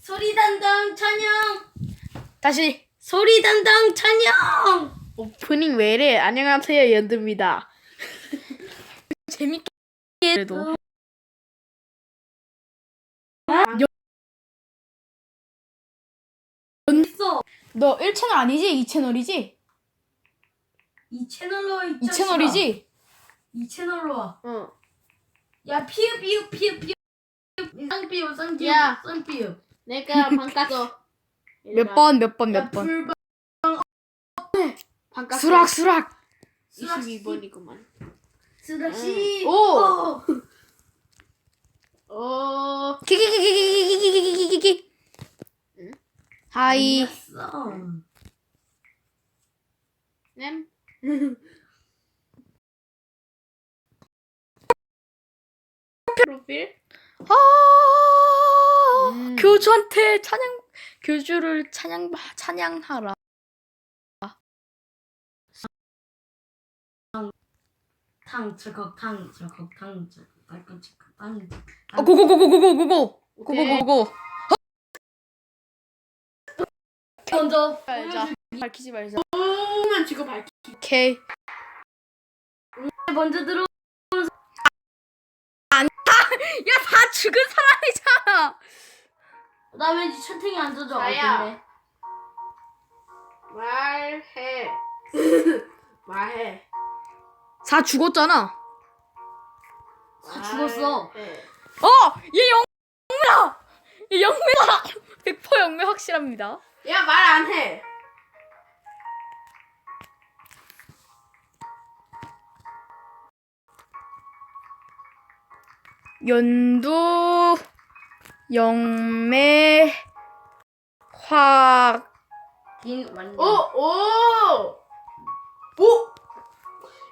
소리 담당 찬영. 다시 소리 담당 찬영. 오프닝 왜래? 안녕하세요 연두입니다. 재밌게 그래도 있어. 너 1채널 아니지? 2채널이지? 이 채널로 와, 이 2채널이지? 이 채널로 와. 응. 야 피읍 피읍 피읍 피읍. 쌍피읍 쌍피읍 야. 쌍피읍. 내가 방 깠어. 몇 번, 몇 번, 야몇 번. 불방 방 깠어. 수락, 수락. 22번이구만. 쓰다시. 오! 어. 어. 키키키키키키키키키키. 하이. 냠. 프로필? 아, 음. 교주한테 찬양, 교주를 찬양, 찬양하라. 탕 철컥 탕 철컥 탕 철컥 달건 철컥 탕. 어, 고고고고고고고고. 고고고고. 먼저. 말자. 밝히지 말자. 오면 지금 밝히. 오케이. 먼저 들어. 야, 다 죽은 사람이잖아. 나 왠지 채팅이 안 젖어. 어딘데? 말해. 말해. 다 죽었잖아. 다 죽었어. 말해. 어! 얘 영매다! 얘 영매다! 100% 영매 확실합니다. 야, 말 안 해. 연두, 영매, 확, 긴 완전. 오, 오! 오!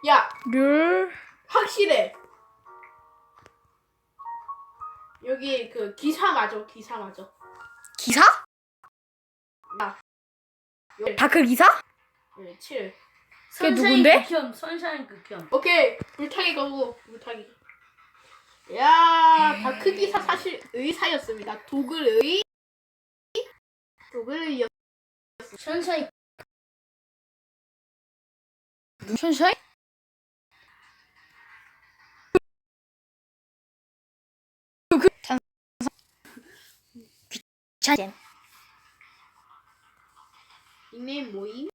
야, 를, 확실해. 여기 그 기사 맞아, 기사 맞아. 기사? 여기 다크 기사? 네, 7. 그게 누군데? 극혐. 선샤인 극혐. 오케이, 물타기 가고, 물타기. 야, 다크 기사 사실 의사였습니다. 선샤인 션샤인? 그, 잔, 귀찮. 닉네임 모임?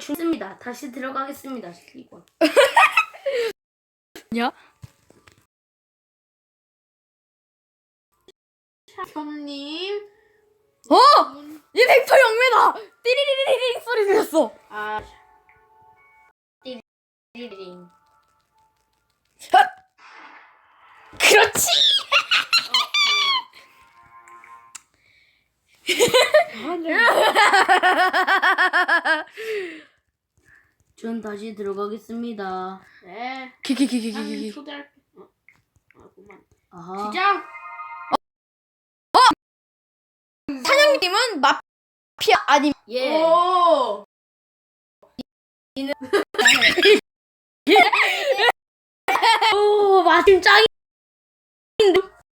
죽습니다. 다시 들어가겠습니다. 이거. 야? 현님. 어! 얘 벡터 영매다! 띠리리리리 소리 들렸어. 아, 띠링. 그렇지! 전 다시 들어가겠습니다. 네. 한 키키키키키키. 초대할게. 어, 아, 그만. 아하. 시작! 사장님은 마피아 아니 예. 오! 오, 마침 짱이.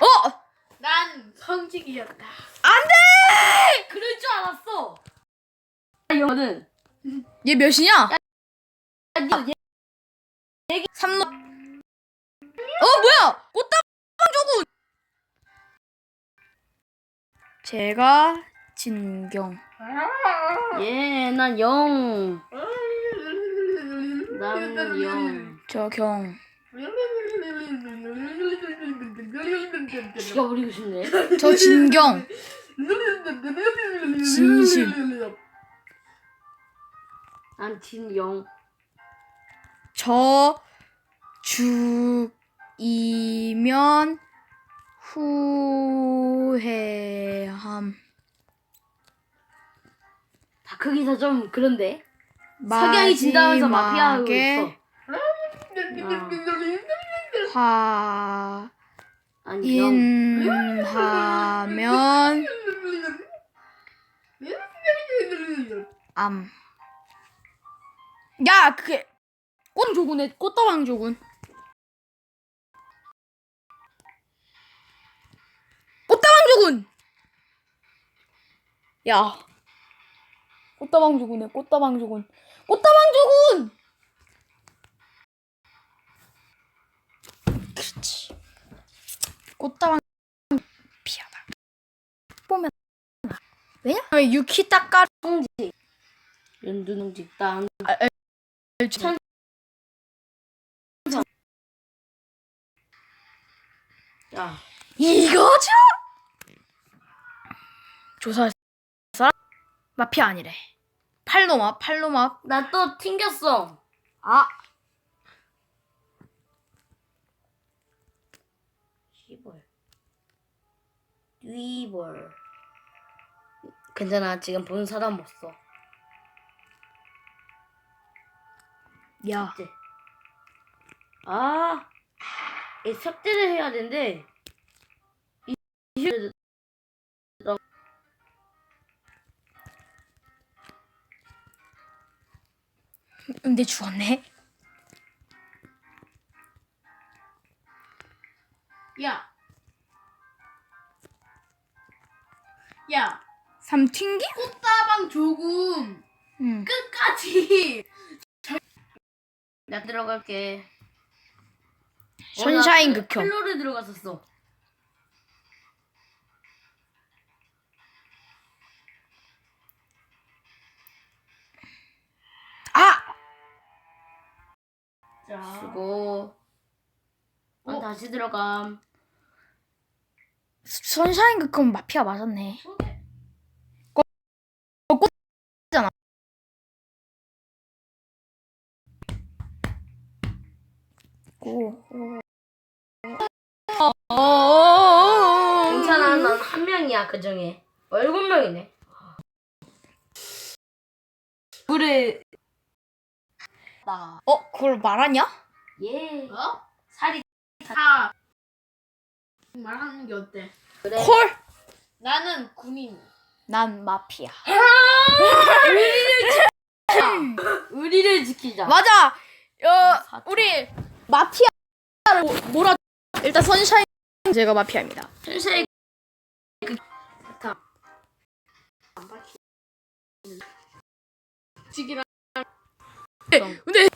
어! 난 성직이었다. 그럴 줄 알았어. 이거는 얘 몇이냐? 니 삼로 어 뭐야? 꽃다방 저거 제가 진경 예, 난 영. 난 영. 저경 죽여버리고 싶네. 저 진경 진실. 난 진영. 저 죽이면 후회함 다크 기사 좀 그런데. 석양이 진다면서 마피아하고 있어. 화. 인하면 암 야 그게 꽃 조군의 꽃다방 조군. 꽃다방 조군. 야. 꽃다방 조군의 꽃다방 조군. 꽃다방 조군. 그렇지. 꽃다방 피하다. 보면 왜냐면 유키 따까 성지. 연두능 직당. 참 야, 이거죠? 조사할 사람? 마피아 아니래. 팔로마, 팔로마. 나 또 튕겼어. 아. 시벌. 뒤벌. 괜찮아. 지금 본 사람 없어. 야, 이제. 아. 이 삭제를 해야 되는데. 이, 이 근데 죽었네. 야. 야. 삼 튕기? 꽃다방 조금 응. 끝까지. 나 들어갈게. 선샤인 어, 나 극혐. 클로를 들어갔었어. 아! 자. 수고. 난 어? 다시 들어감. 선샤인 극혐 마피아 맞았네. 고. 괜찮아, 난 한 명이야 그 중에. 어, 일곱 명이네. 물에 나. 어, 그걸 말하냐? 예. 어? 살이 다 말하는 게 어때? 그래. 콜! 나는 군인. 난 마피아. 의리를 지키자. 맞아. 어. 우리 마피아를 모- 몰아. 일단 선샤인 제가 마피아입니다. 선생 그 사탕. 지기랑 근데 바로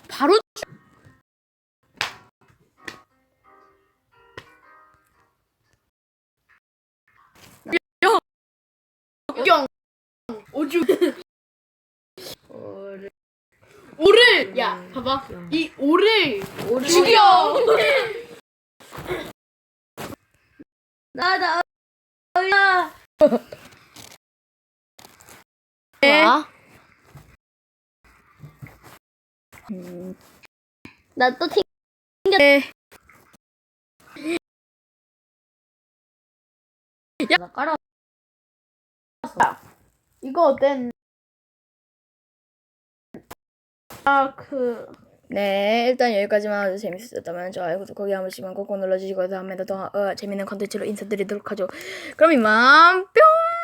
야 봐봐 이 오를 죽여 나다. 야. 네. 와. 나또 튕. 네. 나 깔아. 이거 어땠? 아 그 네, 일단 여기까지만 해도 재밌었다면 좋아요, 구독, 거기 한 번씩만 꼭꼭 눌러주시고 다음에 더 어, 재밌는 컨텐츠로 인사드리도록 하죠. 그럼 이만 뿅!